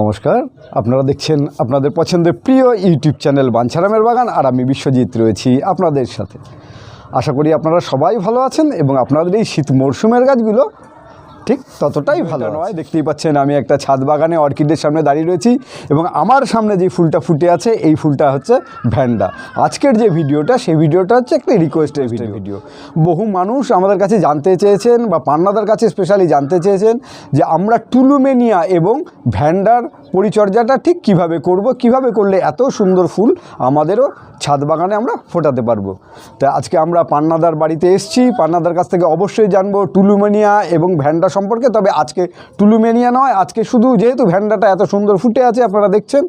নমস্কার, আপনারা দেখছেন আপনাদের পছন্দের প্রিয় ইউটিউব চ্যানেল বাঞ্ছারামের বাগান আর আমি বিশ্বজিৎ রয়েছি আপনাদের সাথে। আশা করি আপনারা সবাই ভালো আছেন এবং আপনাদের এই শীত মরশুমের গাছগুলো ঠিক ততটাই ভালো নয় দেখতেই পাচ্ছেন আমি একটা ছাদ বাগানে অর্কিডের সামনে দাঁড়িয়ে রয়েছি এবং আমার সামনে যে ফুলটা ফুটে আছে এই ফুলটা হচ্ছে ভ্যান্ডা। আজকের যে ভিডিওটা সেই ভিডিওটা হচ্ছে একটা রিকোয়েস্টের ভিডিও ভিডিও বহু মানুষ আমাদের কাছে জানতে চেয়েছেন বা পান্নাদার কাছে স্পেশালি জানতে চেয়েছেন যে আমরা টুলুমেনিয়া এবং ভ্যান্ডার পরিচর্যাটা ঠিক কীভাবে করব, কীভাবে করলে এত সুন্দর ফুল আমাদেরও ছাদ বাগানে আমরা ফোটাতে পারব। তা আজকে আমরা পান্নাদার বাড়িতে এসেছি। পান্নাদার কাছ থেকে অবশ্যই জানব টুলুমেনিয়া এবং ভ্যান্ডা সম্পর্কে। তবে আজকে টুলুমেনিয়া নয়, আজকে শুধু যেহেতু ভ্যান্ডাটা এত সুন্দর ফুটে আছে আপনারা দেখছেন,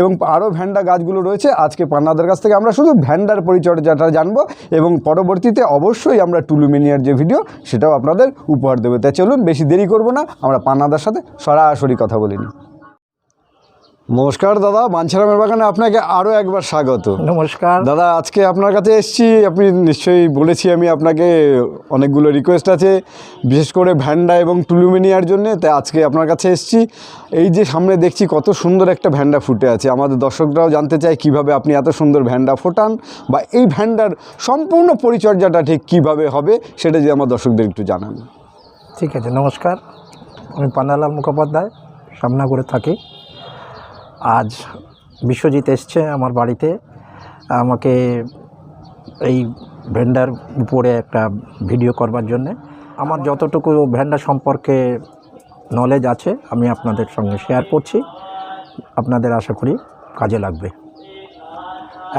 এবং আরও ভ্যান্ডা গাছগুলো রয়েছে, আজকে পান্নাদার কাছ থেকে আমরা শুধু ভ্যান্ডার পরিচর্যাটা জানব, এবং পরবর্তীতে অবশ্যই আমরা টুলুমেনিয়ার যে ভিডিও, সেটাও আপনাদের উপহার দেবে। তাই চলুন, বেশি দেরি করব না, আমরা পান্নাদার সাথে সরাসরি কথা বলে নিই নমস্কার দাদা। বাঞ্ছারামের বাগানে আপনাকে আরও একবার স্বাগত। নমস্কার। দাদা আজকে আপনার কাছে এসেছি। আপনি নিশ্চয়ই বলেছি আমি আপনাকে অনেকগুলো রিকোয়েস্ট আছে বিশেষ করে ভ্যান্ডা এবং টুলুমিনিয়ার জন্য। তাই আজকে আপনার কাছে এসেছি। এই যে সামনে দেখছি কত সুন্দর একটা ভ্যান্ডা ফুটে আছে। আমাদের দর্শকরাও জানতে চায় কীভাবে আপনি এত সুন্দর ভ্যান্ডা ফোটান বা এই ভ্যান্ডার সম্পূর্ণ পরিচর্যাটা ঠিক কীভাবে হবে সেটা যে আমার দর্শকদের একটু জানান। ঠিক আছে নমস্কার। আমি পান্নালাল মুখোপাধ্যায় সামনা করে থাকি। আজ বিশ্বজিৎ এসছে আমার বাড়িতে। আমাকে এই ভেন্ডার উপরে একটা ভিডিও করবার জন্যে। আমার যতটুকু ভেন্ডা সম্পর্কে নলেজ আছে, আমি আপনাদের সঙ্গে শেয়ার করছি। আপনাদের আশা করি কাজে লাগবে।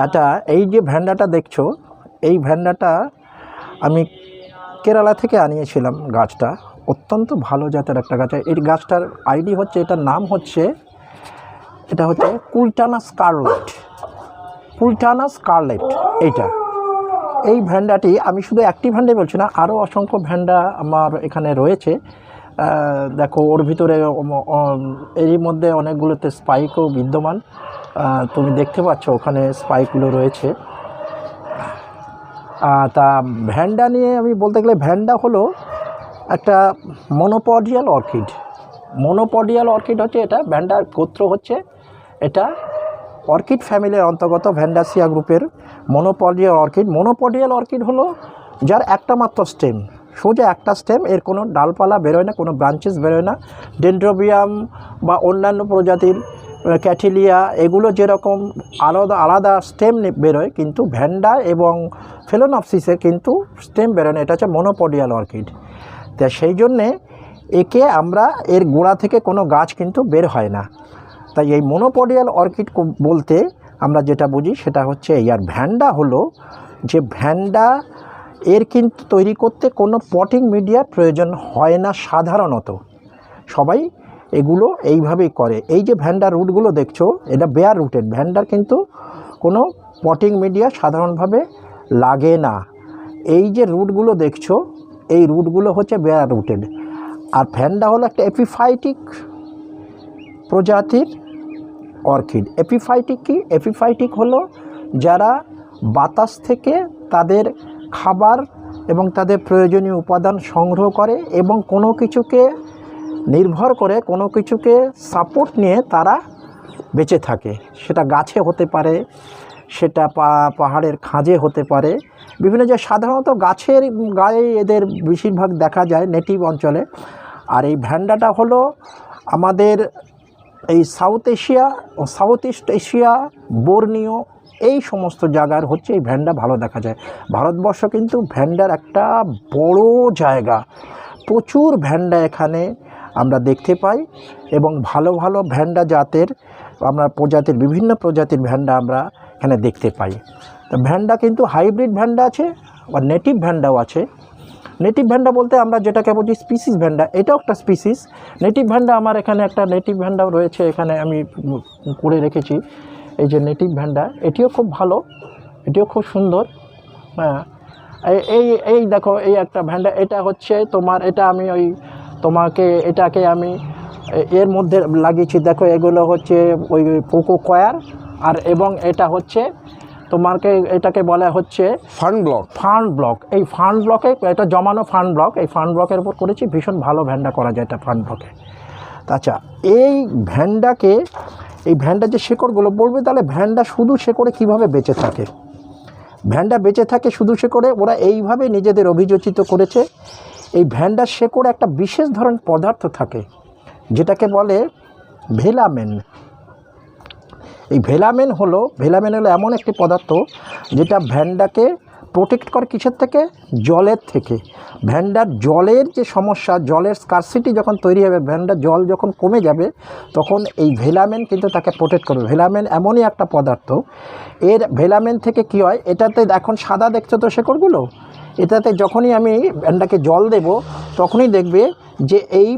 এটা, এই যে ভ্যান্ডাটা দেখছ, এই ভ্যান্ডাটা আমি কেরালা থেকে আনিয়েছিলাম গাছটা। অত্যন্ত ভালো জাতের একটা গাছ। এই গাছটার আইডি হচ্ছে, এটার নাম হচ্ছে এটা হচ্ছে কুলটানা স্কারলেট। কুলটানা স্কারলেট, এইটা। এই ভ্যান্ডাটি, আমি শুধু একটি ভ্যান্ডে বলছি না, আরও অসংখ্য ভ্যান্ডা আমার এখানে রয়েছে। দেখো, ওর ভিতরে এরই মধ্যে অনেকগুলোতে স্পাইকও বিদ্যমান। তুমি দেখতে পাচ্ছ, ওখানে স্পাইকগুলো রয়েছে। তা ভ্যান্ডা নিয়ে আমি বলতে গেলে ভ্যান্ডা হলো একটা মনোপডিয়াল অর্কিড। মনোপডিয়াল অর্কিড হচ্ছে এটা, ভ্যান্ডার গোত্র হচ্ছে এটা অর্কিড ফ্যামিলির অন্তর্গত ভ্যান্ডাসিয়া গ্রুপের মনোপডিয়াল অর্কিড। মনোপডিয়াল অর্কিড হলো যার একটা মাত্র স্টেম সোজা একটা স্টেম এর কোনো ডালপালা বেরোয় না, কোনো ব্রাঞ্চেস বেরোয় না। ডেন্ড্রোবিয়াম বা অন্যান্য প্রজাতির ক্যাটিলিয়া এগুলো যেরকম আলাদা আলাদা স্টেম বেরোয়, কিন্তু ভ্যান্ডা এবং ফেলোনপসিসের কিন্তু স্টেম বেরোয় না। এটা হচ্ছে মনোপডিয়াল অর্কিড। তা সেই জন্যে একে আমরা, এর গোড়া থেকে কোনো গাছ কিন্তু বের হয় না। তাই এই মনোপডিয়াল অর্কিড বলতে আমরা যেটা বুঝি সেটা হচ্ছে এই। আর ভ্যান্ডা হলো যে ভ্যান্ডা এর কিন্তু তৈরি করতে কোনো পটিং মিডিয়ার প্রয়োজন হয় না সাধারণত। সবাই এগুলো এইভাবেই করে। এই যে ভ্যান্ডার রুটগুলো দেখছ, এটা বেয়ার রুটেড ভ্যান্ডার কিন্তু কোনো পটিং মিডিয়া সাধারণভাবে লাগে না। এই যে রুটগুলো দেখছ, এই রুটগুলো হচ্ছে বেয়ার রুটেড আর ভ্যান্ডা হলো একটা এপিফাইটিক প্রজাতির অর্কিড। এপিফাইটিক কি? এপিফাইটিক হলো যারা বাতাস থেকে তাদের খাবার এবং তাদের প্রয়োজনীয় উপাদান সংগ্রহ করে এবং কোনো কিছুকে নির্ভর করে, কোনো কিছুকে সাপোর্ট নিয়ে তারা বেঁচে থাকে। সেটা গাছে হতে পারে, সেটা পাহাড়ের খাঁজে হতে পারে। বিভিন্ন যে সাধারণত গাছের গায়ে এদের বেশিরভাগ দেখা যায় নেটিভ অঞ্চলে। আর এই ভ্যান্ডাটা হলো আমাদের এই সাউথ এশিয়া ও সাউথ ইস্ট এশিয়া, বর্নিও এই সমস্ত জায়গার হচ্ছে এই ভ্যান্ডা ভালো দেখা যায়। ভারতবর্ষ কিন্তু ভ্যান্ডার একটা বড় জায়গা। প্রচুর ভ্যান্ডা এখানে আমরা দেখতে পাই এবং ভালো ভালো ভ্যান্ডা জাতের আমরা প্রজাতির, বিভিন্ন প্রজাতির ভ্যান্ডা আমরা এখানে দেখতে পাই। তো ভ্যান্ডা কিন্তু হাইব্রিড ভ্যান্ডা আছে, বা নেটিভ ভ্যান্ডাও আছে। নেটিভ ভ্যান্ডা বলতে আমরা যেটাকে বলছি স্পিসিস ভ্যান্ডা এটাও একটা স্পিসিস নেটিভ ভ্যান্ডা আমার এখানে একটা নেটিভ ভ্যান্ডাও রয়েছে, এখানে আমি করে রেখেছি। এই যে নেটিভ ভ্যান্ডা এটিও খুব ভালো, এটিও খুব সুন্দর। হ্যাঁ এই- এই দেখো, এই একটা ভ্যান্ডা এটা হচ্ছে তোমার, এটা আমি ওই তোমাকে, এটাকে আমি এর মধ্যে লাগিয়েছি। দেখো, এগুলো হচ্ছে ওই পোকো কয়ার, আর এবং এটা হচ্ছে তোমাকে এটাকে বলা হচ্ছে ফান্ড ব্লক ফান্ড ব্লক এই ফান্ড ব্লকে এটা জমানো ফান্ড ব্লক এই ফান্ড ব্লকের উপর করেছি ভীষণ ভালো ভ্যান্ডা করা যায় এটা ফান্ড ব্লকে আচ্ছা এই ভ্যান্ডাকে এই ভ্যান্ডার যে শেকড়গুলো বলবে তাহলে ভ্যান্ডা শুধু শেকড়ে কীভাবে বেঁচে থাকে? ভ্যান্ডা বেঁচে থাকে শুধু শেকড়ে ওরা এইভাবে নিজেদের অভিযোচিত করেছে। এই ভ্যান্ডার শেকড়ে একটা বিশেষ ধরনের পদার্থ থাকে যেটাকে বলে ভেলামেন। এই ভেলামেন হলো ভেলামেন হলো এমন একটি পদার্থ যেটা ভ্যান্ডাকে প্রোটেক্ট করে কিসের থেকে? জলের থেকে। ভ্যান্ডার জলের যে সমস্যা, জলের স্কারসিটি যখন তৈরি হবে ভ্যান্ডার জল যখন কমে যাবে, তখন এই ভেলামেন কিন্তু তাকে প্রোটেক্ট করবে। ভেলামেন এমনই একটা পদার্থ। এর ভেলামেন থেকে কি হয়? এটাতে এখন সাদা দেখছ তো শেকড়গুলো? এটাতে যখনই আমি ভ্যান্ডাকে জল দেব, তখনই দেখবে যে এই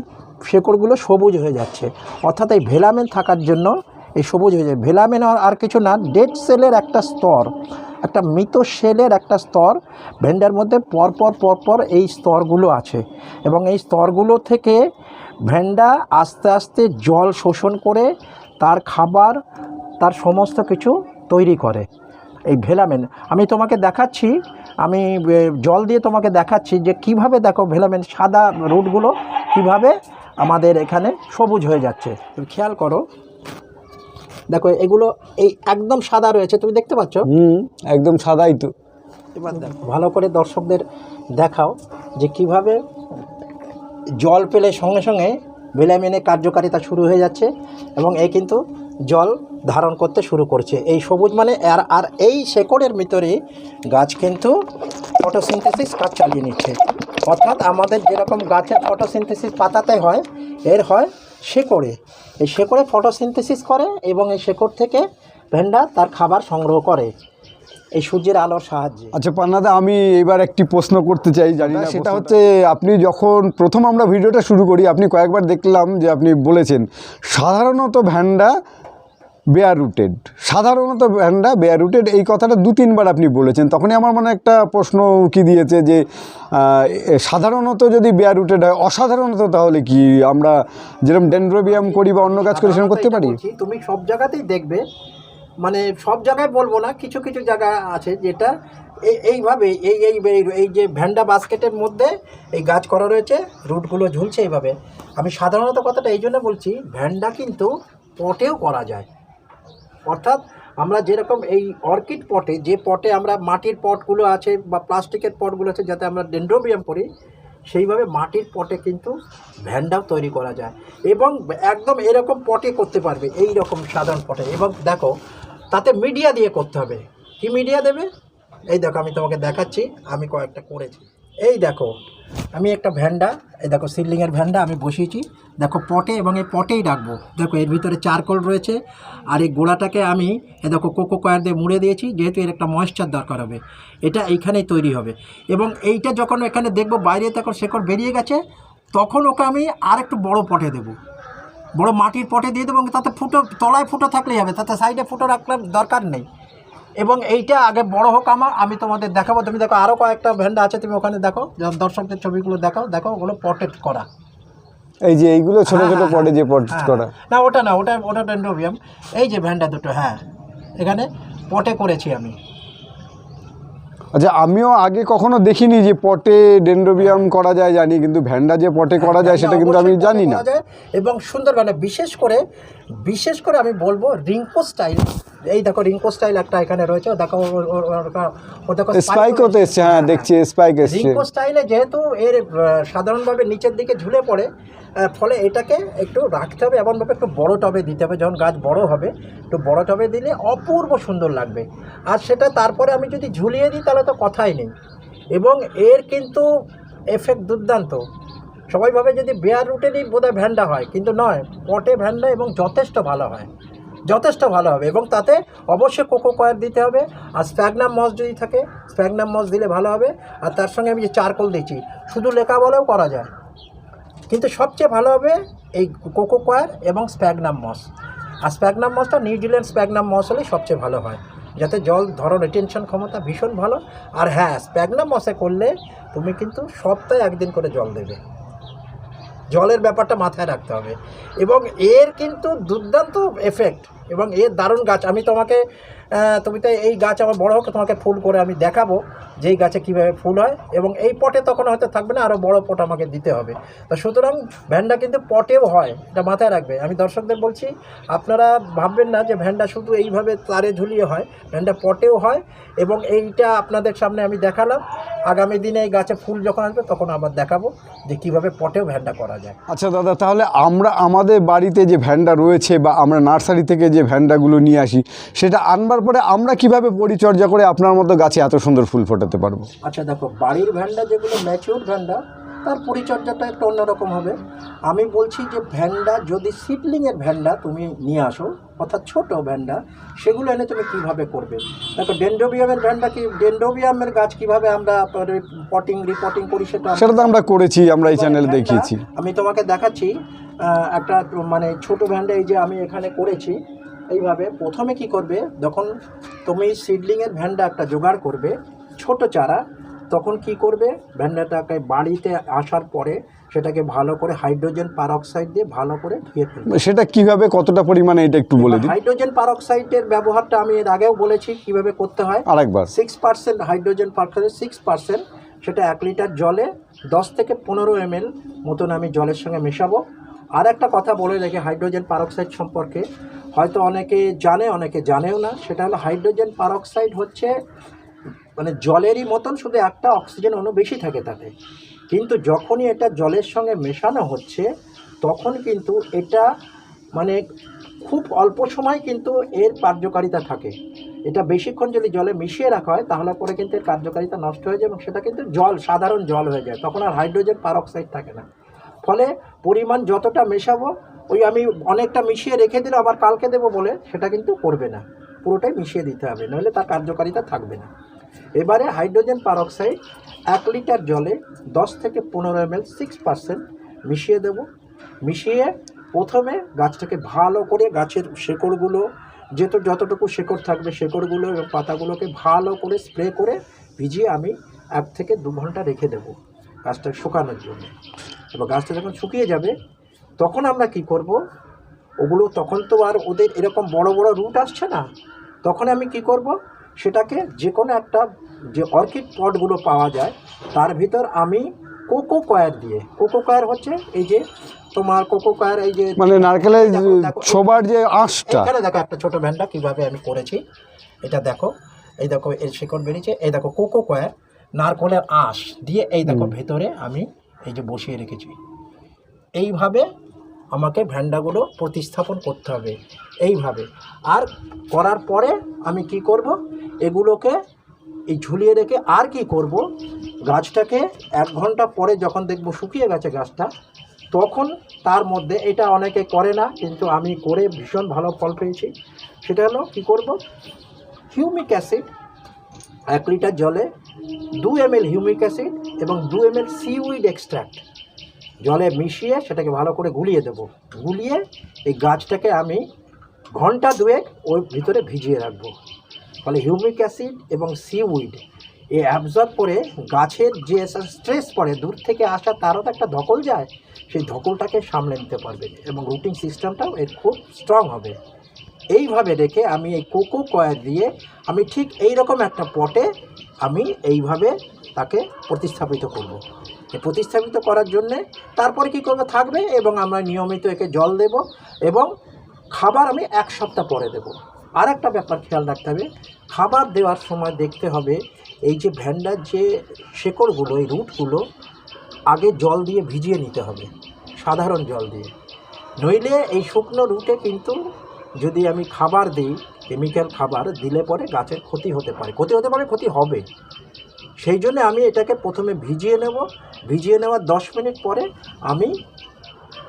শেকড়গুলো সবুজ হয়ে যাচ্ছে। অর্থাৎ এই ভেলামেন থাকার জন্য এই সবুজ হয়ে যায়। ভেলামেন আর- কিছু না, ডেড সেলের একটা স্তর, একটা মৃত সেলের একটা স্তর, ভেন্ডার মধ্যে পরপর পরপর এই স্তরগুলো আছে। এবং এই স্তরগুলো থেকে ভেন্ডা আস্তে আস্তে জল শোষণ করে তার খাবার, তার সমস্ত কিছু তৈরি করে। এই ভেলামেন, আমি তোমাকে দেখাচ্ছি, আমি জল দিয়ে তোমাকে দেখাচ্ছি যে কীভাবে দেখো ভেলামেন সাদা রুটগুলো কীভাবে আমাদের এখানে সবুজ হয়ে যাচ্ছে। খেয়াল করো দেখো এগুলো এই একদম সাদা রয়েছে তুমি দেখতে পাচ্ছ? হুম একদম সাদাই তো। এবার দেখো ভালো করে দর্শকদের দেখাও যে কীভাবে জল পেলে সঙ্গে সঙ্গে ভিটামিনের কার্যকারিতা শুরু হয়ে যাচ্ছে এবং এ কিন্তু জল ধারণ করতে শুরু করছে। এই সবুজ মানে আর আর এই শেকড়ের ভিতরে গাছ কিন্তু ফটোসিনথেসিস কাজ চালিয়ে নিচ্ছে। অর্থাৎ আমাদের যেরকম গাছের ফটোসিনথেসিস পাতাতে হয় এর হয় শেকড়ে এই শেকড়ে ফটোসিনথেসিস করে এবং এই শেকড় থেকে ভেন্ডা তার খাবার সংগ্রহ করে। এই সূর্যের আলোর সাহায্যে। আচ্ছা পান্নাদা আমি এবার একটি প্রশ্ন করতে চাই জানি না সেটা হচ্ছে আপনি যখন প্রথম আমরা ভিডিওটা শুরু করি আপনি কয়েকবার দেখলাম যে আপনি বলেছেন সাধারণত ভ্যান্ডা বেয়ার রুটেড সাধারণত ভ্যান্ডা বেয়ার রুটেড এই কথাটা দু, তিনবার আপনি বলেছেন। তখনই আমার মনে একটা প্রশ্ন কি দিয়েছে যে সাধারণত যদি বেয়ার রুটেড হয়, অসাধারণত তাহলে কি আমরা যেরকম ডেন্ড্রোবিয়াম করি বা অন্য কাজ করি, সেরকম করতে পারি? তুমি সব জায়গাতেই দেখবে মানে সব জায়গায় বলব না, কিছু কিছু জায়গা আছে যেটা এই এইভাবে, এই এই, এই- এই যে ভ্যান্ডা বাস্কেটের মধ্যে এই গাছ করা রয়েছে রুটগুলো ঝুলছে এইভাবে। আমি সাধারণত কথাটা এই জন্য বলছি ভ্যান্ডা কিন্তু পটেও করা যায়। অর্থাৎ আমরা যেরকম এই অর্কিড পটে, যে পটে আমরা মাটির পটগুলো আছে বা প্লাস্টিকের পটগুলো আছে যাতে আমরা ডেন্ড্রোবিয়াম করি সেইভাবে মাটির পটে কিন্তু ভ্যান্ডাও তৈরি করা যায়। এবং একদম এরকম পটে করতে পারবে, এই রকম সাধারণ পটে। এবং দেখো, তাতে মিডিয়া দিয়ে করতে হবে। কি মিডিয়া দেবে? এই দেখো, আমি তোমাকে দেখাচ্ছি, আমি কয়েকটা করেছি। এই দেখো আমি একটা ভ্যান্ডা, এই দেখো সিলিংয়ের ভ্যান্ডা আমি বসিয়েছি। দেখো পটে এবং এই পটেই রাখব। দেখো এর ভিতরে চারকোল রয়েছে আর এই গোড়াটাকে আমি এ দেখো কোকো কয়ার দিয়ে মুড়ে দিয়েছি, যেহেতু এর একটা ময়েশ্চার দরকার হবে। এটা এইখানেই তৈরি হবে। এবং এইটা যখন এখানে দেখব বাইরে তখন শেকড় বেরিয়ে গেছে, তখন ওকে আমি আর একটু বড় পটে দেবো। বড় মাটির পটে দিয়ে দেবো তাতে ফুটো, তলায় ফুটো থাকলেই হবে, তাতে সাইডে ফুটো রাখলাম দরকার নেই। এবং এইটা আগে বড় হোক আমার আমি তোমাদের দেখাবো। তুমি দেখো আরও কয়েকটা ভ্যান্ডা আছে তুমি ওখানে দেখো। দর্শকদের ছবিগুলো দেখো দেখো ওগুলো পটেট করা। এই যে এইগুলো ছোট ছোট হ্যাঁ, পটে যে পট হ্যাঁ, করা। না ওটা না ওটা ওটা ডেন্ড্রোবিয়াম এই যে ভ্যান্ডা দুটো হ্যাঁ। এখানে পটে করেছি আমি। আচ্ছা আমিও আগে কখনো দেখিনি যে পটে ডেন্ড্রোবিয়াম করা যায় জানি কিন্তু ভ্যান্ডা যে পটে করা যায় সেটা কিন্তু আমি জানি না। এবং সুন্দর মানে বিশেষ করে বিশেষ করে আমি বলব রিঙ্কো স্টাইল। এই দেখো রিঙ্কো স্টাইল একটা এখানে রয়েছে দেখো ও- দেখো এসছে হ্যাঁ দেখছি স্পাইক এসছে। রিঙ্কো স্টাইলে যেহেতু এর সাধারণভাবে নিচের দিকে ঝুলে পড়ে ফলে এটাকে একটু রাখতে হবে, এমনভাবে একটু বড় টবে দিতে হবে, যখন গাছ বড় হবে, একটু বড় টবে দিলে অপূর্ব সুন্দর লাগবে। আর সেটা তারপরে আমি যদি ঝুলিয়ে দিই, তাহলে তো কথাই নেই। এবং এর কিন্তু এফেক্ট দুর্দান্ত। সবাই ভাবে যদি বেয়ার রুটেরই বোধহয় ভ্যান্ডা হয়, কিন্তু নয়, পটে ভ্যান্ডা এবং যথেষ্ট ভালো হয়। যথেষ্ট ভালো হবে এবং তাতে অবশ্যই কোকো কয়ার দিতে হবে, আর স্প্যাগনাম মস যদি থাকে স্প্যাগনাম মস দিলে ভালো হবে। আর তার সঙ্গে আমি যে চারকোল দিচ্ছি শুধু লেখা বলেও করা যায়। কিন্তু সবচেয়ে ভালো হবে এই কোকো কয়ার এবং স্প্যাগনাম মস। আর স্প্যাগনাম মসটা নিউজিল্যান্ড স্প্যাগনাম মস হলেই সবচেয়ে ভালো হয়। যাতে জল ধরো রিটেনশন ক্ষমতা ভীষণ ভালো। আর হ্যাঁ স্প্যাগনাম মসে করলে তুমি কিন্তু সপ্তাহে একদিন করে জল দেবে। জলের ব্যাপারটা মাথায় রাখতে হবে। এবং এর কিন্তু দুর্দান্ত এফেক্ট এবং এর দারুণ গাছ। আমি তোমাকে তুমি তো এই গাছ আমার বড় হোক, তোমাকে ফুল করে আমি দেখাবো যে এই গাছে কীভাবে ফুল হয়। এবং এই পটে তখন হয়তো থাকবে না আরও বড় পট আমাকে দিতে হবে। তো সুতরাং ভ্যানটা কিন্তু পটেও হয়, এটা মাথায় রাখবে। আমি দর্শকদের বলছি, আপনারা ভাববেন না যে ভ্যানটা শুধু এইভাবে তারে ঝুলিয়ে হয়, ভ্যানটা পটেও হয়। এবং এইটা আপনাদের সামনে আমি দেখালাম। আগামী দিনে এই গাছে ফুল যখন আসবে, তখন আবার দেখাবো যে কীভাবে পটেও ভ্যানটা করা যায়। আচ্ছা দাদা, তাহলে আমরা আমাদের বাড়িতে যে ভ্যানটা রয়েছে বা আমরা নার্সারি থেকে যে ভ্যানটাগুলো নিয়ে আসি, সেটা আনবার পরে আমরা কীভাবে পরিচর্যা করে আপনার মতো গাছে এত সুন্দর ফুল ফোটাতে পারব? আচ্ছা দেখো বাড়ির ভ্যান্ডা যেগুলো ম্যাচিওর ভ্যান্ডা তার পরিচর্যাটা একটু অন্যরকম হবে। আমি বলছি যে ভ্যান্ডা যদি সিডলিংয়ের ভ্যান্ডা তুমি নিয়ে আসো অর্থাৎ ছোট ভ্যান্ডা সেগুলো এনে তুমি কীভাবে করবে? দেখো ডেন্ডোবিয়ামের ভ্যান্ডা কি ডেন্ডোবিয়ামের গাছ কীভাবে আমরা পটিং রিপোর্টিং করি সেটা সেটা তো আমরা করেছি আমরা এই চ্যানেলে দেখিয়েছি। আমি তোমাকে দেখাচ্ছি একটা মানে ছোট ভ্যান্ডা এই যে আমি এখানে করেছি। এইভাবে প্রথমে কি করবে যখন তুমি সিডলিংয়ের ভ্যান্ডা একটা জোগাড় করবে ছোট চারা তখন কি করবে ভ্যান্ডাটাকে বাড়িতে আসার পরে সেটাকে ভালো করে হাইড্রোজেন পারঅক্সাইড দিয়ে ভালো করে ধুয়ে ফেলবে। সেটা কীভাবে কতটা পরিমাণে এটা একটু বলে দিন। হাইড্রোজেন পারঅক্সাইডের ব্যবহারটা আমি এর আগেও বলেছি কীভাবে করতে হয়। আরেকবার। Six percent hydrogen peroxide six percent সেটা এক লিটার জলে দশ থেকে পনেরো এম মতন আমি জলের সঙ্গে মেশাবো। আর একটা কথা বলে রেখে হাইড্রোজেন পারঅক্সাইড সম্পর্কে, হয়তো অনেকে জানে, অনেকে জানেও না, সেটা হলো হাইড্রোজেন পারঅক্সাইড হচ্ছে মানে জলেরই মতন, শুধু একটা অক্সিজেন অণু বেশি থাকে তাতে। কিন্তু যখনই এটা জলের সঙ্গে মেশানো হচ্ছে, তখন কিন্তু এটা মানে খুব অল্প সময় কিন্তু এর কার্যকারিতা থাকে। এটা বেশিক্ষণ যদি জলে মিশিয়ে রাখা হয়, তাহলে পরে কিন্তু এর কার্যকারিতা নষ্ট হয়ে যায় এবং সেটা কিন্তু জল, সাধারণ জল হয়ে যায়। তখন আর হাইড্রোজেন পারঅক্সাইড থাকে না। ফলে পরিমাণ যতটা মেশাবো, ওই আমি অনেকটা মিশিয়ে রেখে দিলে আবার কালকে দেবো বলে, সেটা কিন্তু করবে না। পুরোটাই মিশিয়ে দিতে হবে, নইলে তার কার্যকারিতা থাকবে না। এবারে হাইড্রোজেন পারঅক্সাইড এক লিটার জলে দশ থেকে পনেরো এম এল সিক্স পার্সেন্ট মিশিয়ে দেবো। মিশিয়ে প্রথমে গাছটাকে ভালো করে গাছের শেকড়গুলো, যেত যতটুকু শেকড় থাকবে শেকড়গুলো এবং পাতাগুলোকে ভালো করে স্প্রে করে ভিজিয়ে আমি এক থেকে দু ঘণ্টা রেখে দেবো গাছটা শুকানোর জন্য। এবার গাছটা যখন শুকিয়ে যাবে তখন আমরা কি করব? ওগুলো তখন তো আর ওদের এরকম বড় বড় রুট আসছে না। তখন আমি কি করব? সেটাকে যে কোনো একটা যে অর্কিড পটগুলো পাওয়া যায় তার ভিতর আমি কোকো কয়ার দিয়ে কোকো কয়ার হচ্ছে এই যে তোমার কোকো কয়ার এই যে মানে নারকেলের ছোবার যে আঁশটা। এখানে দেখো একটা ছোট ভ্যানটা কীভাবে আমি করেছি। এটা দেখো এই দেখো এর শিকড় বেরিয়েছে এই দেখো কোকো কয়ার নারকলের আঁশ দিয়ে এই দেখো ভেতরে আমি এই যে বসিয়ে রেখেছি। এইভাবে আমাকে ভ্যান্ডাগুলো প্রতিস্থাপন করতে হবে। এইভাবে। আর করার পরে আমি কি করব? এগুলোকে এই ঝুলিয়ে রেখে আর কি করব? গাছটাকে এক ঘণ্টা পরে যখন দেখব শুকিয়ে গেছে গাছটা, তখন তার মধ্যে এটা অনেকে করে না, কিন্তু আমি করে ভীষণ ভালো ফল পেয়েছি। সেটা হলো কি করব? হিউমিক অ্যাসিড, এক লিটার জলে দু এম এল হিউমিক অ্যাসিড এবং দু এম এল সিউইড এক্সট্রাক্ট। জলে মিশিয়ে সেটাকে ভালো করে গুলিয়ে দেবো। গুলিয়ে এই গাছটাকে আমি ঘণ্টা দুয়েক ওর ভিতরে ভিজিয়ে রাখব। ফলে হিউমিক অ্যাসিড এবং সিউইড এ অ্যাবজর্ব করে গাছের যে স্ট্রেস পড়ে, দূর থেকে আসা তারও তো একটা ধকল যায়, সেই ধকলটাকে সামলে নিতে পারবে এবং রুটিং সিস্টেমটাও এর খুব স্ট্রং হবে। এইভাবে রেখে আমি এই কোকো কয়ার দিয়ে আমি ঠিক এই রকম একটা পটে আমি এইভাবে তাকে প্রতিস্থাপিত করব। প্রতিস্থাপিত করার জন্যে তারপরে কি করব? থাকবে এবং আমরা নিয়মিত একে জল দেব এবং খাবার আমি এক সপ্তাহ পরে দেব। আর একটা ব্যাপার খেয়াল রাখতে হবে, খাবার দেওয়ার সময় দেখতে হবে এই যে ভ্যান্ডার যে শেকড়গুলো, এই রুটগুলো আগে জল দিয়ে ভিজিয়ে নিতে হবে, সাধারণ জল দিয়ে। নইলে এই শুকনো রুটে কিন্তু যদি আমি খাবার দিই কেমিক্যাল খাবার, দিলে পরে গাছের ক্ষতি হতে পারে। ক্ষতি হতে পারে, ক্ষতি হবে। সেই জন্য আমি এটাকে প্রথমে ভিজিয়ে নেব। ভিজিয়ে নেওয়ার দশ মিনিট পরে আমি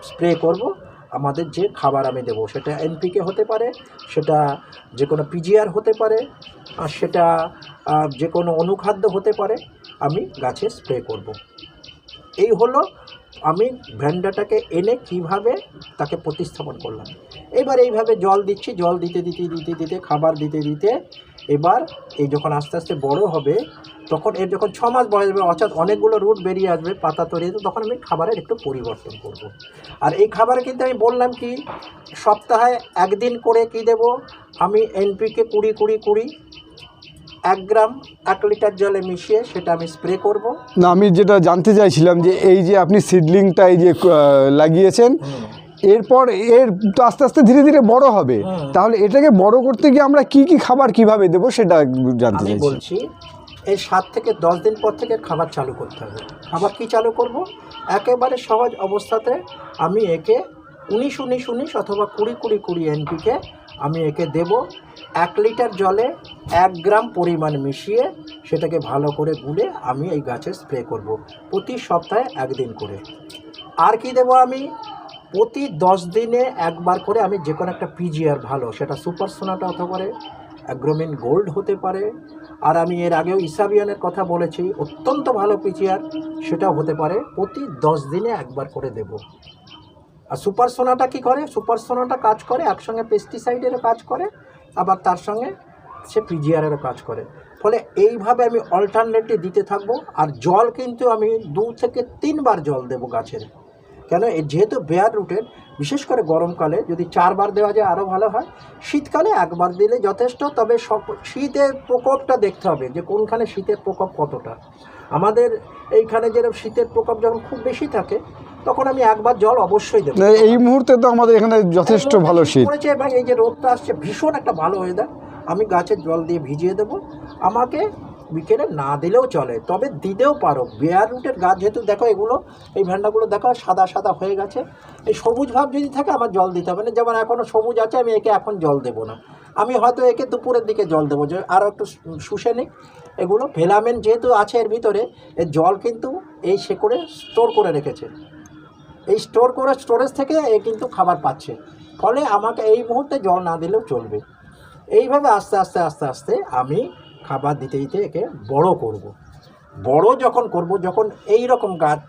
স্প্রে করব। আমাদের যে খাবার আমি দেবো, সেটা এনপিকে হতে পারে, সেটা যে কোনো পিজিআর হতে পারে, আর সেটা যে কোনো অনুখাদ্য হতে পারে, আমি গাছে স্প্রে করব। এই হলো আমি ভ্যান্ডাটাকে এনে কীভাবে তাকে প্রতিস্থাপন করলাম। এবার এইভাবে জল দিচ্ছি জল দিতে দিতে দিতে দিতে খাবার দিতে দিতে এবার এই যখন আস্তে আস্তে বড় হবে তখন এর যখন ছ মাস বয়স হবে অর্থাৎ অনেকগুলো রুট বেরিয়ে আসবে পাতা তৈরি হবে, তখন আমি খাবারের একটু পরিবর্তন করব। আর এই খাবার কিন্তু আমি বললাম কি সপ্তাহে একদিন করে কি দেব? আমি এনপিকে কুড়ি কুড়ি কুড়ি এক গ্রাম এক লিটার জলে মিশিয়ে সেটা আমি স্প্রে করব। না আমি যেটা জানতে চাইছিলাম যে এই যে আপনি সিডলিংটা এই যে লাগিয়েছেন এরপর এর তো আস্তে আস্তে ধীরে ধীরে বড় হবে। তাহলে এটাকে বড় করতে গিয়ে আমরা কি কি খাবার কীভাবে দেবো সেটা জানতে চাইছি। বলছি এই সাত থেকে দশ দিন পর থেকে খাবার চালু করতে হবে। খাবার কি চালু করব? একেবারে সহজ অবস্থাতে আমি একে উনিশ উনিশ উনিশ অথবা কুড়ি কুড়ি কুড়ি এনপিকে আমি একে দেব। এক লিটার জলে এক গ্রাম পরিমাণ মিশিয়ে সেটাকে ভালো করে গুলে আমি এই গাছে স্প্রে করব প্রতি সপ্তাহে একদিন করে। আর কি দেব আমি? প্রতি দশ দিনে একবার করে আমি যে কোনো একটা পিজিআর ভালো, সেটা সুপার সোনাটা হতে পারে অ্যাগ্রোমিন গোল্ড হতে পারে, আর আমি এর আগেও ইসাবিয়ানের কথা বলেছি, অত্যন্ত ভালো পিজিআর সেটাও হতে পারে, প্রতি দশ দিনে একবার করে দেব। আর সুপার সোনাটা কী করে? সুপার সোনাটা কাজ করে, একসঙ্গে পেস্টিসাইডেরও কাজ করে, আবার তার সঙ্গে সে পিজিআরেরও কাজ করে। ফলে এইভাবে আমি অল্টারনেটলি দিতে থাকব, আর জল কিন্তু আমি দু থেকে তিনবার জল দেবো গাছের। কেন? যেহেতু বেয়ার রুটের বিশেষ করে গরমকালে যদি চারবার দেওয়া যায় আরও ভালো হয়। শীতকালে একবার দিলে যথেষ্ট তবে সব শীতের প্রকোপটা দেখতে হবে যে কোনখানে শীতের প্রকোপ কতটা। আমাদের এইখানে যেরকম শীতের প্রকোপ যখন খুব বেশি থাকে তখন আমি একবার জল অবশ্যই দেবো। এই মুহূর্তে তো আমাদের এখানে যথেষ্ট ভালো শীত। পড়েছে এবং এই যে রোদটা আসছে ভীষণ একটা ভালো ওয়েদার আমি গাছের জল দিয়ে ভিজিয়ে দেবো। আমাকে বিকেলে না দিলেও চলে, তবে দিতেও পারো। বেয়ার রুটের গাছ যেহেতু দেখো এগুলো, এই ভ্যান্ডাগুলো দেখো সাদা সাদা হয়ে গেছে। এই সবুজ ভাব যদি থাকে আমার জল দিতে হবে না, যেমন এখনও সবুজ আছে, আমি একে এখন জল দেবো না। আমি হয়তো একে দুপুরের দিকে জল দেবো, যে আরও একটু শুষে নিই এগুলো ভেলামেন যেহেতু আছে এর ভিতরে, এর জল কিন্তু এই শেকড়ে স্টোর করে রেখেছে। এই স্টোর করে স্টোরেজ থেকে এ কিন্তু খাবার পাচ্ছে। ফলে আমাকে এই মুহূর্তে জল না দিলেও চলবে। এইভাবে আস্তে আস্তে আস্তে আস্তে আমি খাবার দিতে দিতে একে বড় করব। বড় যখন করব, যখন এই রকম গাছ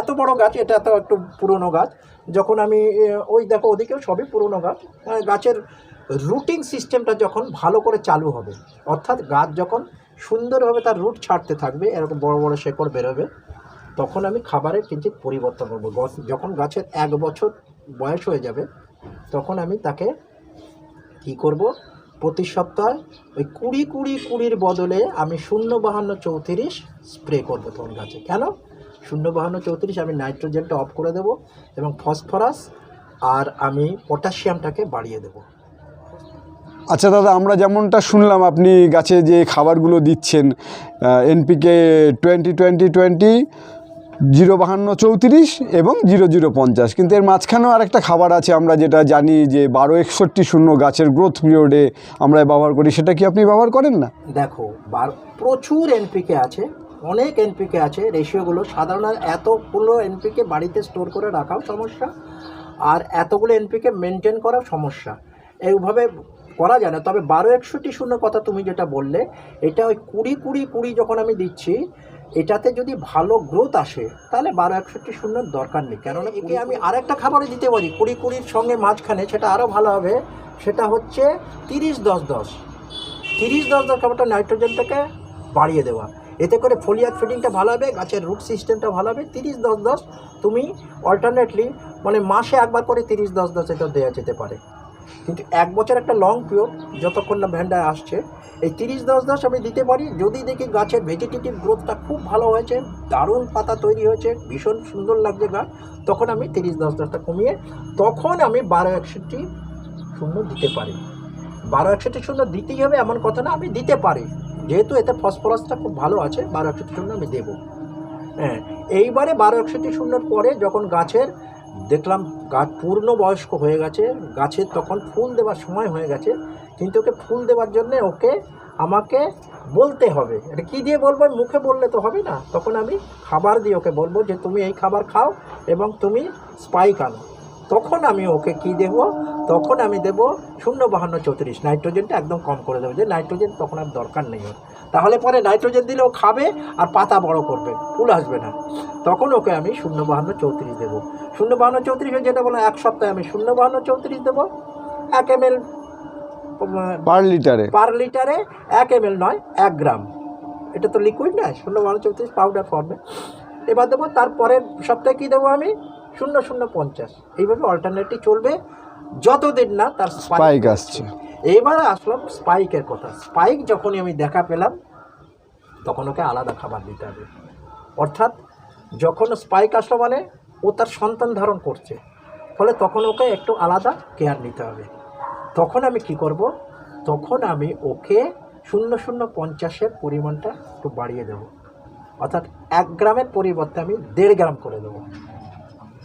এত বড় গাছ, এটা তো একটু পুরনো গাছ, যখন আমি ওই দেখো ওদিকেও সবই পুরনো গাছ গাছের রুটিং সিস্টেমটা যখন ভালো করে চালু হবে, অর্থাৎ গাছ যখন সুন্দরভাবে তার রুট ছাড়তে থাকবে, এরকম বড় বড় শেকড় বেরোবে, তখন আমি খাবারের কিঞ্চিত পরিবর্তন করব যখন গাছের এক বছর বয়স হয়ে যাবে, তখন আমি তাকে কি করব প্রতি সপ্তাহে ওই কুড়ি কুড়ি কুড়ির বদলে আমি শূন্য বাহান্ন চৌত্রিশ স্প্রে করব তখন গাছে কেন? শূন্য বাহান্ন চৌত্রিশ আমি নাইট্রোজেনটা অফ করে দেবো এবং ফসফরাস আর আমি পটাশিয়ামটাকে বাড়িয়ে দেবো। আচ্ছা দাদা, আমরা যেমনটা শুনলাম, আপনি গাছে যে খাবারগুলো দিচ্ছেন NPK twenty twenty twenty zero বাহান্ন চৌত্রিশ এবং জিরো জিরো পঞ্চাশ। কিন্তু এর মাঝখানেও আরেকটা খাবার আছে, আমরা যেটা জানি যে বারো একষট্টি শূন্য গাছের গ্রোথ পিরিয়ডে আমরা ব্যবহার করি, সেটা কি আপনি ব্যবহার করেন না? দেখো প্রচুর এনপিকে আছে, অনেক এনপিকে আছে রেশিওগুলো সাধারণত এতগুলো এনপিকে বাড়িতে স্টোর করে রাখাও সমস্যা, আর এতগুলো এনপিকে মেনটেন করাও সমস্যা। এইভাবে করা যায় না, তবে বারো একষট্টি শূন্য কথা তুমি যেটা বললে, এটা ওই কুড়ি কুড়ি কুড়ি যখন আমি দিচ্ছি এটাতে যদি ভালো গ্রোথ আসে তাহলে বারো একষট্টি শূন্যর দরকার নেই। কেননা একে আমি আরেকটা খাবারও দিতে পারি। কুড়ি কুড়ির সঙ্গে মাঝখানে সেটা আরও ভালো হবে সেটা হচ্ছে তিরিশ দশ দশ। তিরিশ দশ দশ খাবারটা নাইট্রোজেনটাকে বাড়িয়ে দেওয়া। এতে করে ফোলিয়ার ফিডিংটা ভালো হবে গাছের রুট সিস্টেমটা ভালো হবে। তিরিশ দশ দশ তুমি অল্টারনেটলি মানে মাসে একবার করে তিরিশ দশ দশ এটা দেওয়া যেতে পারে। কিন্তু এক বছর একটা লং পিরিয়ড যতক্ষণ না ভ্যান্ডায় আসছে, এই তিরিশ দশ দশ আমি দিতে পারি, যদি দেখি গাছের ভেজিটেটিভ গ্রোথটা খুব ভালো হয়েছে, দারুণ পাতা তৈরি হয়েছে, ভীষণ সুন্দর লাগছে গাছ, তখন আমি তিরিশ দশ দশটা কমিয়ে তখন আমি বারো একষট্টি শূন্য দিতে পারি। বারো একষট্টি শূন্য দিতেই হবে এমন কথা না, আমি দিতে পারি। যেহেতু এতে ফসফরাসটা খুব ভালো আছে, বারো একষট্টি শূন্য আমি দেবো। হ্যাঁ এইবারে বারো একষট্টি শূন্যর পরে যখন গাছের দেখলাম গাছ পূর্ণ বয়স্ক হয়ে গেছে গাছের তখন ফুল দেওয়ার সময় হয়ে গেছে, কিন্তু ওকে ফুল দেওয়ার জন্যে ওকে আমাকে বলতে হবে। এটা কী দিয়ে বলব? মুখে বললে তো হবে না। তখন আমি খাবার দিয়ে ওকে বলব যে, তুমি এই খাবার খাও এবং তুমি স্পাইক আনো। তখন আমি ওকে কি দেবো? তখন আমি দেব শূন্য বাহান্ন চৌত্রিশ। নাইট্রোজেনটা একদম কম করে দেবো। যে নাইট্রোজেন তখন আর দরকার নেই ওর। তাহলে পরে নাইট্রোজেন দিলে ও খাবে আর পাতা বড় করবে ফুল আসবে না। তখন ওকে আমি শূন্য বাহান্ন চৌত্রিশ দেবো। শূন্য বাহান্ন চৌত্রিশে যেটা বলো এক সপ্তাহে আমি শূন্য বাহান্ন চৌত্রিশ দেবো। এক এম এল পার লিটারে। পার লিটারে এক এম এল নয় এক গ্রাম। এটা তো লিকুইড নয় শূন্য বারো চৌত্রিশ পাউডার ফর্মে এবার দেবো তারপরের সপ্তাহে কী দেবো আমি? শূন্য শূন্য পঞ্চাশ। এইভাবে অল্টারনেটিভ চলবে। যতদিন না তার স্পাইক আসছে। এবারে আসলাম স্পাইকের কথা। স্পাইক যখনই আমি দেখা পেলাম তখন ওকে আলাদা খাবার দিতে হবে। অর্থাৎ যখন স্পাইক আসলো মানে ও তার সন্তান ধারণ করছে। ফলে তখন ওকে একটু আলাদা কেয়ার নিতে হবে। তখন আমি কি করব? তখন আমি ওকে শূন্য শূন্য পঞ্চাশের পরিমাণটা একটু বাড়িয়ে দেবো। অর্থাৎ এক গ্রামের পরিবর্তে আমি দেড় গ্রাম করে দেবো।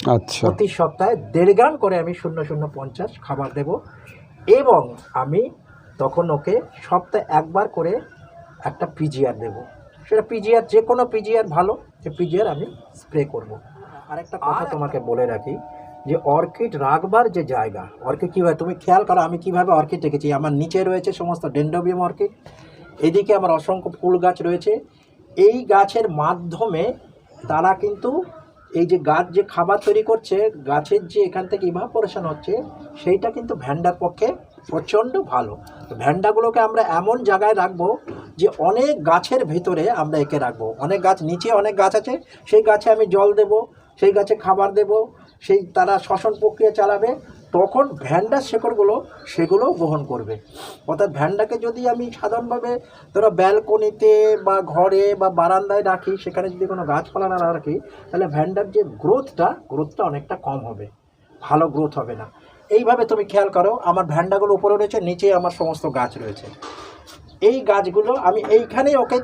আচ্ছা। প্রতি সপ্তাহে দেড় গ্রাম করে আমি শূন্য শূন্য পঞ্চাশ খাবার দেব। এবং আমি তখন ওকে সপ্তাহে একবার করে একটা পিজিআর দেব সেটা পিজিআর যে কোনো পিজিআর ভালো যে পিজিআর আমি স্প্রে করব। আরেকটা কথা তোমাকে বলে রাখি যে অর্কিড রাখবার যে জায়গা অর্কিড কীভাবে তুমি খেয়াল করো আমি কীভাবে অর্কিড রেখেছি। আমার নিচে রয়েছে সমস্ত ডেন্ডোবিয়াম অর্কিড এদিকে আমার অসংখ্য ফুল গাছ রয়েছে। এই গাছের মাধ্যমে তারা কিন্তু এই যে গাছ যে খাবার তৈরি করছে গাছের যে এখান থেকে ইভাপোরেশন হচ্ছে সেইটা কিন্তু ভ্যান্ডার পক্ষে প্রচণ্ড ভালো। তো ভ্যান্ডাগুলোকে আমরা এমন জায়গায় রাখব যে অনেক গাছের ভেতরে আমরা একে রাখব। অনেক গাছ নিচে অনেক গাছ আছে, সেই গাছে আমি জল দেব, সেই গাছে খাবার দেব, সেই তারা শ্বসন প্রক্রিয়া চালাবে, তখন ভ্যান্ডার শেকড়গুলো সেগুলো গ্রহণ করবে। অর্থাৎ ভ্যান্ডাকে যদি আমি সাধারণভাবে ধরো ব্যালকনিতে বা ঘরে বা বারান্দায় রাখি, সেখানে যদি কোনো গাছপালা না রাখি, তাহলে ভ্যান্ডার যে গ্রোথটা গ্রোথটা অনেকটা কম হবে। ভালো গ্রোথ হবে না। এইভাবে তুমি খেয়াল করো, আমার ভ্যান্ডাগুলো উপরে রয়েছে, নিচে আমার সমস্ত গাছ রয়েছে। এই গাছগুলো আমি এইখানেই ওকে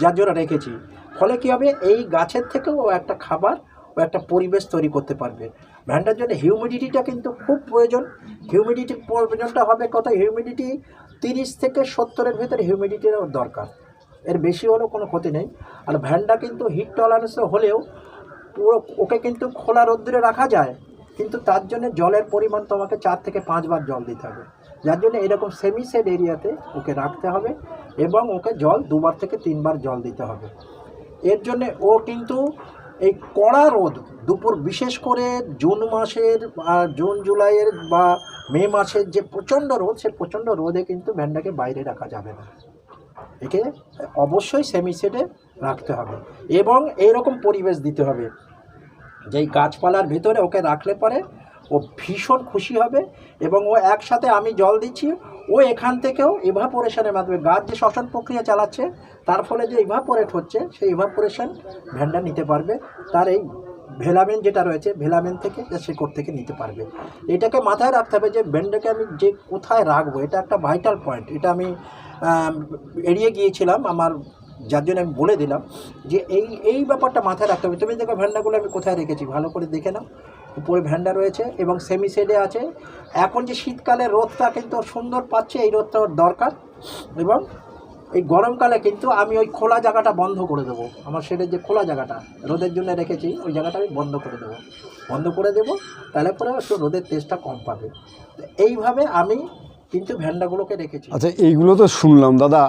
জন্য রেখেছি। ফলে কী হবে? এই গাছের থেকেও ও একটা খাবার ও একটা পরিবেশ তৈরি করতে পারবে। ভ্যান্ডার জন্য হিউমিডিটিটা কিন্তু খুব প্রয়োজন। হিউমিডিটির প্রয়োজনটা হবে কত? হিউমিডিটি তিরিশ থেকে সত্তরের ভিতরে হিউমিডিটির দরকার। এর বেশি হলেও কোনো ক্ষতি নেই। আর ভ্যান্ডা কিন্তু হিট টলারেন্স হলেও পুরো ওকে কিন্তু খোলা রোদ্দুরে রাখা যায়। কিন্তু তার জন্য জলের পরিমাণ তোমাকে চার থেকে পাঁচবার জল দিতে হবে। যার জন্য এরকম সেমি সেড এরিয়াতে ওকে রাখতে হবে এবং ওকে জল দুবার থেকে তিনবার জল দিতে হবে। এর জন্যে ও কিন্তু এই কড়া রোদ দুপুর বিশেষ করে জুন মাসের জুন জুলাইয়ের বা মে মাসের যে প্রচণ্ড রোদ, সে প্রচণ্ড রোদে কিন্তু ভ্যান্ডাকে বাইরে রাখা যাবে না। একে অবশ্যই সেমি সেটে রাখতে হবে এবং এইরকম পরিবেশ দিতে হবে। যেই গাছপালার ভিতরে ওকে রাখলে পরে ও ভীষণ খুশি হবে এবং ও একসাথে আমি জল দিচ্ছি। ও এখান থেকেও ইভাপোরেশনের মাধ্যমে গাছ যে শ্বসন প্রক্রিয়া চালাচ্ছে, তার ফলে যে ইভাপোরেট হচ্ছে, সেই ইভাপোরেশন ভ্যান্ডা নিতে পারবে। তার এই ভেলামেন যেটা রয়েছে, ভেলামেন থেকে যে শেকড় থেকে নিতে পারবে। এটাকে মাথায় রাখতে হবে যে ভ্যান্ডাকে আমি যে কোথায় রাখব, এটা একটা ভাইটাল পয়েন্ট এটা আমি এড়িয়ে গিয়েছিলাম, আমার যার জন্য আমি বলে দিলাম যে এই এই ব্যাপারটা মাথায় রাখতে হবে। তুমি দেখো ভ্যান্ডাগুলো আমি কোথায় রেখেছি, ভালো করে দেখে নাও। উপরে ভ্যান্ডা রয়েছে এবং সেমি শেডে আছে। এখন যে শীতকালে রোদটা কিন্তু সুন্দর পাচ্ছে, এই রোদটা দরকার। এবং এই গরমকালে কিন্তু আমি ওই খোলা জায়গাটা বন্ধ করে দেবো। আমার শেডের যে খোলা জায়গাটা, রোদের জন্য রেখেছি, ওই জায়গাটা আমি বন্ধ করে দেবো। বন্ধ করে দেবো, তাহলে পরে একটু রোদের তেজটা কম পাবে। এইভাবে আমি কিন্তু ভ্যান্ডাগুলোকে রেখেছি। আচ্ছা এইগুলো তো শুনলাম, দাদা।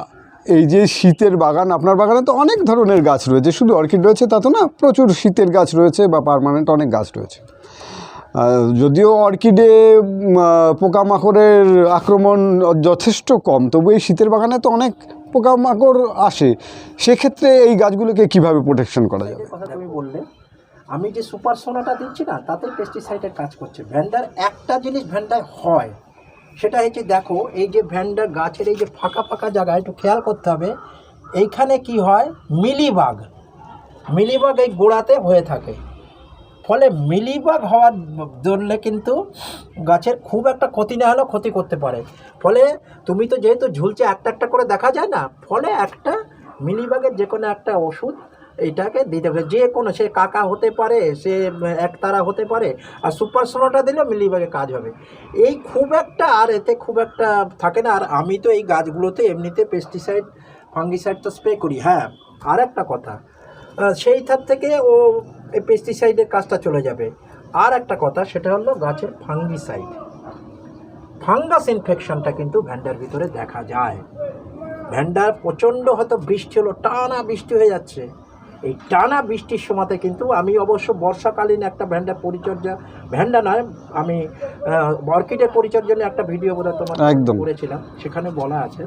এই যে শীতের বাগান, আপনার বাগানে তো অনেক ধরনের গাছ রয়েছে। শুধু অর্কিড রয়েছে তা তো না, প্রচুর শীতের গাছ রয়েছে বা পার্মানেন্ট অনেক গাছ রয়েছে। যদিও অর্কিডে পোকামাকড়ের আক্রমণ যথেষ্ট কম তবু এই শীতের বাগানে তো অনেক পোকামাকড় আসে। সেক্ষেত্রে এই গাছগুলোকে কীভাবে প্রোটেকশন করা যাবে যে কথা তুমি বললে আমি যে সুপার সোনাটা দিচ্ছি না তাতে পেস্টিসাইডের কাজ করছে। ভ্যান্ডার একটা জিনিস ভ্যান্ডায় হয় সেটা হচ্ছে দেখো এই যে ভ্যান্ডার গাছের এই যে ফাঁকা ফাঁকা জায়গা একটু খেয়াল করতে হবে এইখানে কি হয়? মিলিবাগ। মিলিবাগ এই গোড়াতে হয়ে থাকে। ফলে মিলিবাগ হওয়ার জন্য কিন্তু গাছের খুব একটা ক্ষতি না হলেও ক্ষতি করতে পারে। ফলে তুমি তো যেহেতু ঝুলছে একটা একটা করে দেখা যায় না, ফলে একটা মিলিবাগের যে কোনো একটা ওষুধ এটাকে দিতে হবে যে কোনো, সে কাকা হতে পারে, সে একতারা হতে পারে, আর সুপার সোনাটা দিলে মিলিবাগে কাজ হবে। এই খুব একটা আর এতে খুব একটা থাকে না। আর আমি তো এই গাছগুলোতে এমনিতে পেস্টিসাইড ফাঙ্গিসাইড তো স্প্রে করি। হ্যাঁ আর একটা কথা সেই ধার থেকে ও এই পেস্টিসাইডের কাজটা চলে যাবে। আর একটা কথা সেটা হলো গাছের ফাঙ্গিসাইড ফাঙ্গাস ইনফেকশনটা কিন্তু ভ্যান্ডার ভিতরে দেখা যায়। ভ্যান্ডার প্রচণ্ড হয়তো বৃষ্টি হলো টানা বৃষ্টি হয়ে যাচ্ছে। এই টানা বৃষ্টির সময়তে কিন্তু আমি অবশ্য বর্ষাকালীন একটা ভ্যান্ডার পরিচর্যা ভ্যান্ডা নয় আমি অর্কিডের পরিচর্যা নিয়ে একটা ভিডিও বোধ তোমার একদম। করেছিলাম সেখানে বলা আছে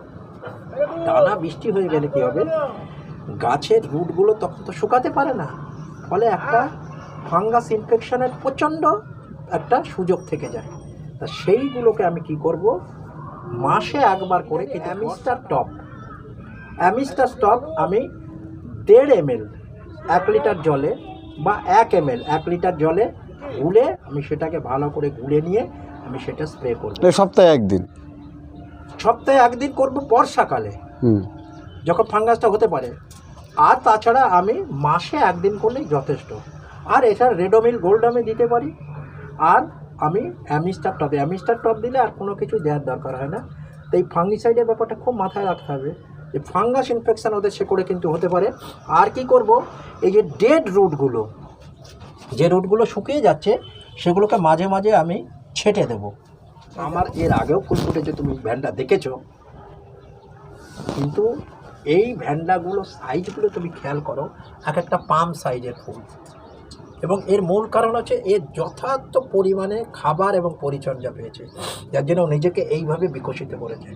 টানা বৃষ্টি হয়ে গেলে কী হবে? গাছের রুটগুলো তখন তো শুকাতে পারে না। ফলে একটা ফাঙ্গাস ইনফেকশনের প্রচণ্ড একটা সুযোগ থেকে যায়। তা সেইগুলোকে আমি কি করব? মাসে একবার করে অ্যামিস্টার টপ অ্যামিস্টার টপ আমি দেড় এম এক লিটার জলে বা এক এম এক লিটার জলে গুলে আমি সেটাকে ভালো করে গুলে নিয়ে আমি সেটা স্প্রে করব। সপ্তাহে একদিন? সপ্তাহে একদিন করব বর্ষাকালে। যখন ফাঙ্গাসটা হতে পারে আর তাছাড়া আমি মাসে একদিন করলেই যথেষ্ট। আর এছাড়া রেডোমিল গোল্ড আমি দিতে পারি। আর আমি অ্যামিস্টার টপ অ্যামিস্টার টপ দিলে আর কোনো কিছু দেওয়ার দরকার হয় না। তো এই ফাঙ্গিসাইডের ব্যাপারটা খুব মাথায় রাখতে হবে। যে ফাঙ্গাস ইনফেকশান ওদের সে করে কিন্তু হতে পারে। আর কি করব? এই যে ডেড রুটগুলো যে রুটগুলো শুকিয়ে যাচ্ছে, সেগুলোকে মাঝে মাঝে আমি ছেটে দেব। আমার এর আগেও ফুল ফুটেছে, তুমি ভ্যানটা দেখেছ। কিন্তু এই ভ্যান্ডাগুলো সাইজগুলো তুমি খেয়াল করো, এক একটা পাম সাইজের ফুল। এবং এর মূল কারণ হচ্ছে এর যথার্থ পরিমাণে খাবার এবং পরিচর্যা পেয়েছে। যার জন্য নিজেকে এইভাবে বিকশিত করেছে।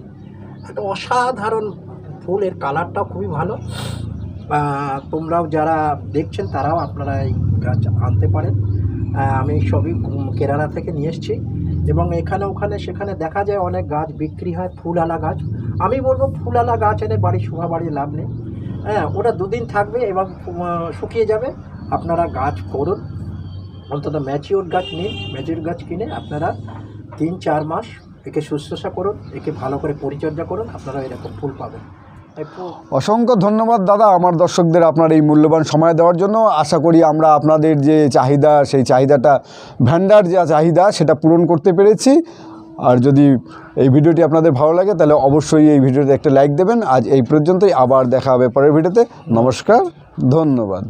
একটা অসাধারণ ফুল, এর কালারটাও খুবই ভালো। তোমরাও যারা দেখছেন, তারাও আপনারা এই গাছ আনতে পারেন। আমি সবই কেরালা থেকে নিয়ে এসেছি। এবং এখানে, ওখানে, সেখানে দেখা যায় অনেক গাছ বিক্রি হয়, ফুলওয়ালা গাছ। আমি বলব ফুলওয়ালা গাছ এনে বাড়ি শোভা বাড়ি লাভ নেই। হ্যাঁ ওটা দুদিন থাকবে এবং শুকিয়ে যাবে। আপনারা গাছ করুন। অন্তত ম্যাচিওর গাছ নিন ম্যাচিওর গাছ কিনে আপনারা তিন, চার মাস একে শুশ্রূষা করুন, একে ভালো করে পরিচর্যা করুন, আপনারা এরকম ফুল পাবেন। অসংখ্য ধন্যবাদ দাদা, আমার দর্শকদের আপনার এই মূল্যবান সময় দেওয়ার জন্য। আশা করি আমরা আপনাদের যে চাহিদা, সেই চাহিদাটা ভ্যান্ডার যা চাহিদা, সেটা পূরণ করতে পেরেছি। আর যদি এই ভিডিওটি আপনাদের ভালো লাগে, তাহলে অবশ্যই এই ভিডিওতে একটা লাইক দেবেন। আজ এই পর্যন্তই, আবার দেখা হবে পরের ভিডিওতে। নমস্কার, ধন্যবাদ।